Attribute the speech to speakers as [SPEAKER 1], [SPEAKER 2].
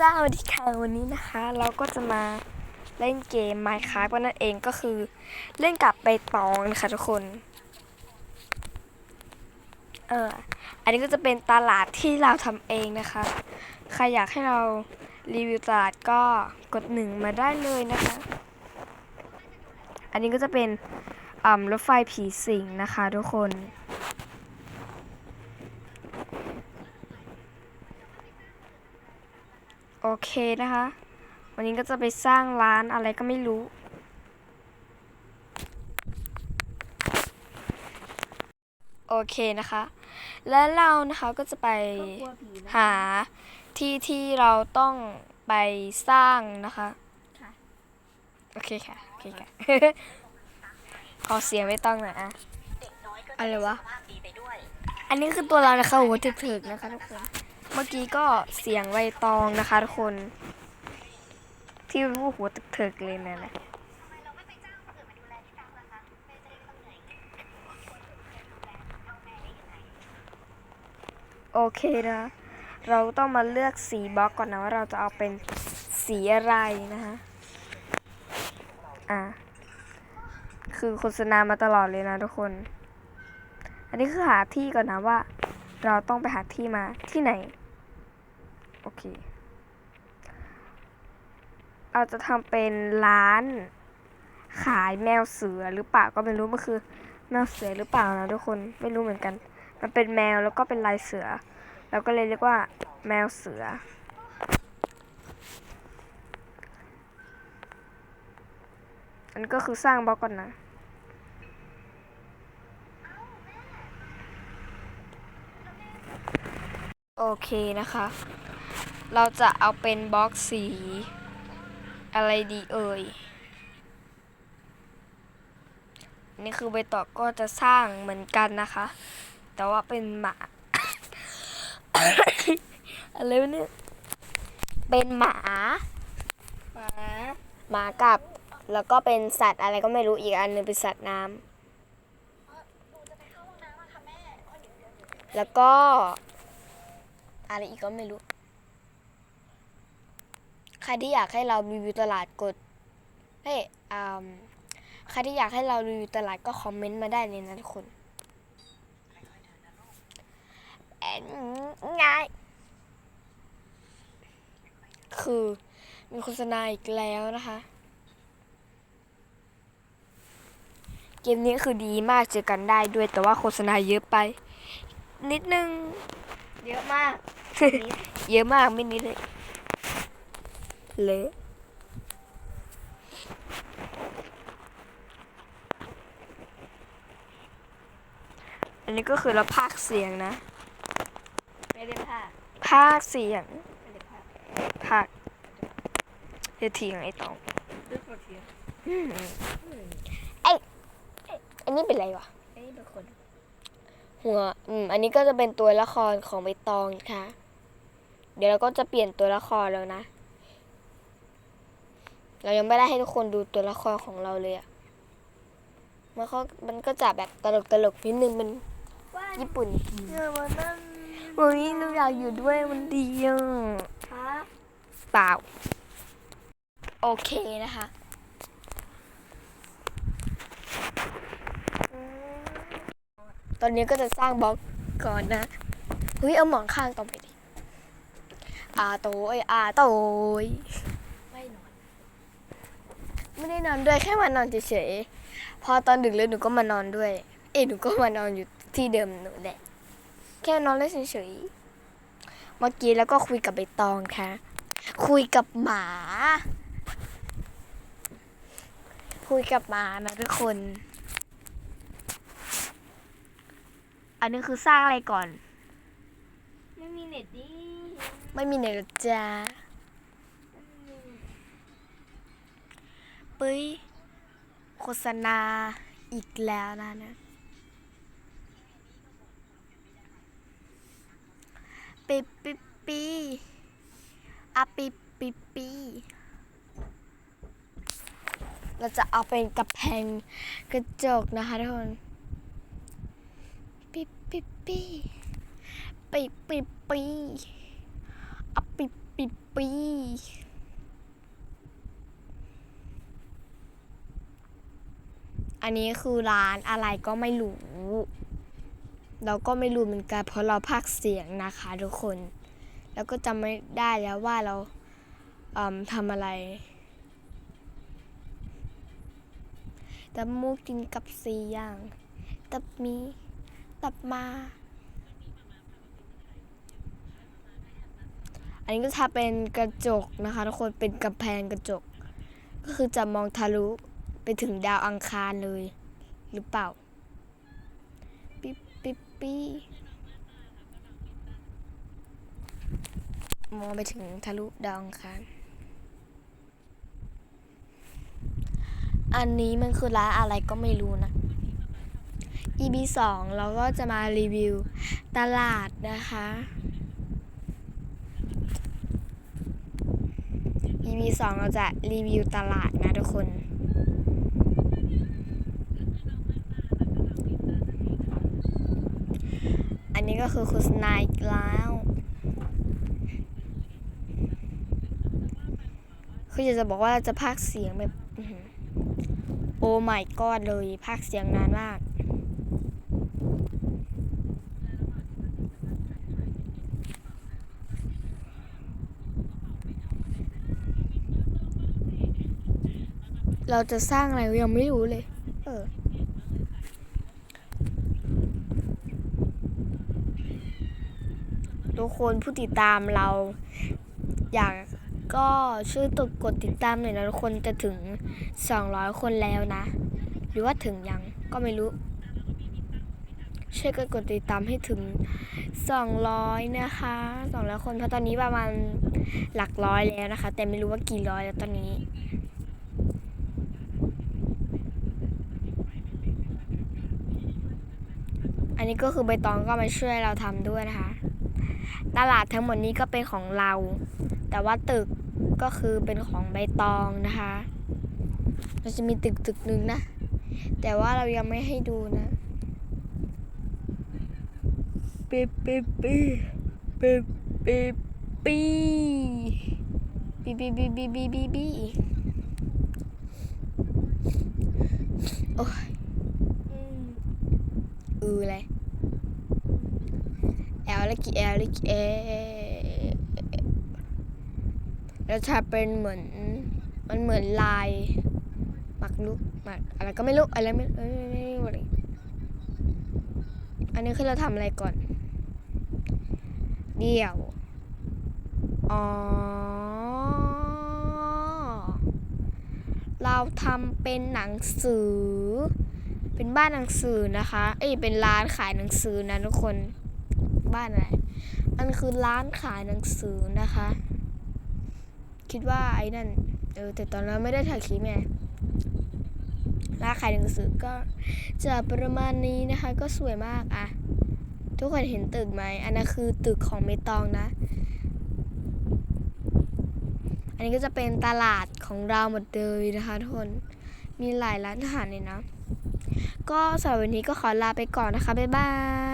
[SPEAKER 1] สวัสดีค่ะวันนี้นะคะ เราก็จะมาเล่นเกม Minecraft นั่นเองก็คือเล่นกับใบตองนะคะทุกคน เอออันนี้ก็จะเป็นตลาดที่เราทำเองนะคะ ใครอยากให้เรารีวิวตลาดก็กดหนึ่งมาได้เลยนะคะ อันนี้ก็จะเป็นรถไฟผีสิงนะคะทุกคน โอ เคนะคะ วันนี้ก็จะไปสร้างร้านอะไรก็ไม่รู้ โอเคนะคะ และเรานะคะก็จะไปหาที่ที่เราต้องไปสร้างนะคะ
[SPEAKER 2] ค่ะ
[SPEAKER 1] โอเคค่ะ โอเคค่ะ ขอเสียงไม่ต้องหน่อยอะอะไรวะ อันนี้คือตัวเรานะคะหัวถึกๆนะคะทุกคน เมื่อกี้ก็เสียงใบตองนะคะทุกคน ที่รู้หัวถึกๆเลยนะนะโอเคนะ เราต้องมาเลือกสีบล็อกก่อนนะว่าเราจะเอาเป็นสีอะไรนะคะอะคือโฆษณามาตลอดเลยนะทุกคน อันนี้คือหาที่ก่อนนะว่า เราต้องไปหาที่มาที่ไหน โอเค เราจะทำเป็นร้านขายแมวเสือหรือเปล่าก็ไม่รู้มันคือ แมวเสือหรือเปล่านะทุกคนไม่รู้เหมือนกัน มันเป็นแมวแล้วก็เป็นลายเสือเราก็เลยเรียกว่า แมวเสือ อันนก็คือสร้างบล็อกก่อนนะ โอเคนะคะ เราจะเอาเป็นบล็อกสี อะไรดีเอ่ย นี่คือใบตอกก็จะสร้างเหมือนกันนะคะ แต่ว่าเป็นหมา อะไรวะเนี่ย เป็นหมา
[SPEAKER 2] หมา
[SPEAKER 1] หมากับ แล้วก็เป็นสัตว์อะไรก็ไม่รู้อีกอันหนึงเป็นสัตว์น้ำแล้วก็ อะไรอีกก็ไม่รู้ ใครที่อยากให้เรารีวิวตลาดกดเฮ้ยอ่าใครที่อยากให้เรารีวิวตลาดก็คอมเมนต์มาได้เลยนะทุกคนแอนง่ายคือมีโฆษณาอีกแล้วนะคะ เกมนี้คือดีมากเจอกันได้ด้วยแต่ว่าโฆษณาเยอะไป นิดนึง
[SPEAKER 2] เยอะมาก
[SPEAKER 1] เยอะมากไม่นิดเลยเละอันนี้ก็คือเราพากย์เสียงนะ
[SPEAKER 2] ไม่ได้ผ้า
[SPEAKER 1] พากย์เสียง
[SPEAKER 2] ไม่ได้ผ้า
[SPEAKER 1] พากย์เดี๋ยวทีของไอ้ตอง
[SPEAKER 2] ด้วยโปรตีน
[SPEAKER 1] อืมไอ้ไอ้อันนี้เป็นไรวะ
[SPEAKER 2] ไอ้เป็นคน
[SPEAKER 1] หัวอืมอันนี้ก็จะเป็นตัวละครของใบตองค่ะเดี๋ยวเราก็จะเปลี่ยนตัวละครแล้วนะ เรายังไม่ได้ให้ทุกคนดูตัวละครของเราเลยอะมันเขามันก็จะแบบตลกตลกๆนิดนึงมันญี่ปุ่น
[SPEAKER 2] เออวันนั้น
[SPEAKER 1] วันนี้หนูอยากอยู่ด้วยมันดีอะ
[SPEAKER 2] ฮะ
[SPEAKER 1] เปล่า โอเคนะคะ ต อนนี้ก็จะสร้างบล็อกก่อนนะเฮ้ยเอาหมอนข้างต่อไปดิอาโตยอาโตย
[SPEAKER 2] ไม่นอน
[SPEAKER 1] ไม่ได้นอนด้วยแค่มานอนเฉยๆพอตอนดึกเลยหนูก็มานอนด้วย เอ้ยหนูก็มานอนอยู่ที่เดิมหนูแหละแค่นอนเล่นเฉยๆเมื่อกี้แล้วก็คุยกับใบตองค่ะ คุยกับหมา คุยกับหมานะทุกคน อันนี้คือสร้างอะไรก่อน
[SPEAKER 2] ไม่มีเน็ตดิ
[SPEAKER 1] ไม่มีเน็ตหรอจ้าปุ้ยโฆษณาอีกแล้วนะนะ ปิปปิปปีอะปิปปิปปีเราจะเอาเป็นกระแพงกระจกนะคะทุกคน ปิปปิปปีปิปปิปปีอะปิปปิปีอันนี้คือร้านอะไรก็ไม่รู้ เราก็ไม่รู้เหมือนกันเพราะเราพากเสียงนะคะทุกคน แล้วก็จำไม่ได้แล้วว่าเราเอ่มทำอะไรตับมูกินกับสี่อย่างตับห ลับมา อันนี้ก็ทาเป็นกระจกนะคะทุกคนเป็นกำแพงกระจก ก็คือจะมองทะลุไปถึงดาวอังคารเลย หรือเปล่าปิ๊บปิ๊บปี้มองไปถึงทะลุดาวอังคารอันนี้มันคือร้านอะไรก็ไม่รู้นะ EP 2 เราก็จะมารีวิวตลาดนะคะ EP 2 เราจะรีวิวตลาดนะทุกคน อันนี้ก็คือโฆษณาอีกแล้วคืออยากจะบอกว่าเราจะพากเสียงแบบอื้อหือโอ้ my god เลยพากเสียงนานมาก เราจะสร้างอะไรยังไม่รู้เลย เออ ทุกคนผู้ติดตามเรา อยากก็ช่วยตกกดติดตามหน่อยนะทุกคนจะถึง 200 คนแล้วนะ หรือว่าถึงยังก็ไม่รู้ช่วยกันกดติดตามให้ถึง 200 นะคะ 200 คนเพราะตอนนี้ประมาณหลักร้อยแล้วนะคะ แต่ไม่รู้ว่ากี่ร้อยแล้วตอนนี้ นนี้ก็คือใบตองก็มาช่วยเราทำด้วยนะคะ ตลาดทั้งหมดนี้ก็เป็นของเรา แต่ว่าตึกก็คือเป็นของใบตองนะคะเราจะมีตึกตึกหนึ่งนะ แต่ว่าเรายังไม่ให้ดูนะปีปีปีปีปีปีปีปีปีปีปีปีปีโอ้ย
[SPEAKER 2] อืม
[SPEAKER 1] อืออะไรแอ ลลิกแอลลิกเอแล้วถ้าเป็นเหมือน มันเหมือนลายหมักลุกหมักอะไรก็ไม่รู้อะไรไม่เอ้ยไม่รู้อะไรอันนี้คือเราทำอะไรก่อน เดี๋ยว อ๋อ เราทำเป็นหนังสือ เป็นบ้านหนังสือนะคะ เอ้ย เป็นร้านขายหนังสือนะทุกคน บ้านอะไรมันคือร้านขายหนังสือนะคะ คิดว่าไอ้นั่น เออ แต่ตอนนั้นไม่ได้ถ่ายคลิปไงร้านขายหนังสือก็จะประมาณนี้นะคะ ก็สวยมากอะทุกคนเห็นตึกไหม อันนั้นคือตึกของเมตองนะ อันนี้ก็จะเป็นตลาดของเราหมดเลยนะคะทุกคน มีหลายร้านอาหารเลยนะ ก็สำหรับวันนี้ก็ขอลาไปก่อนนะคะ บ๊ายบาย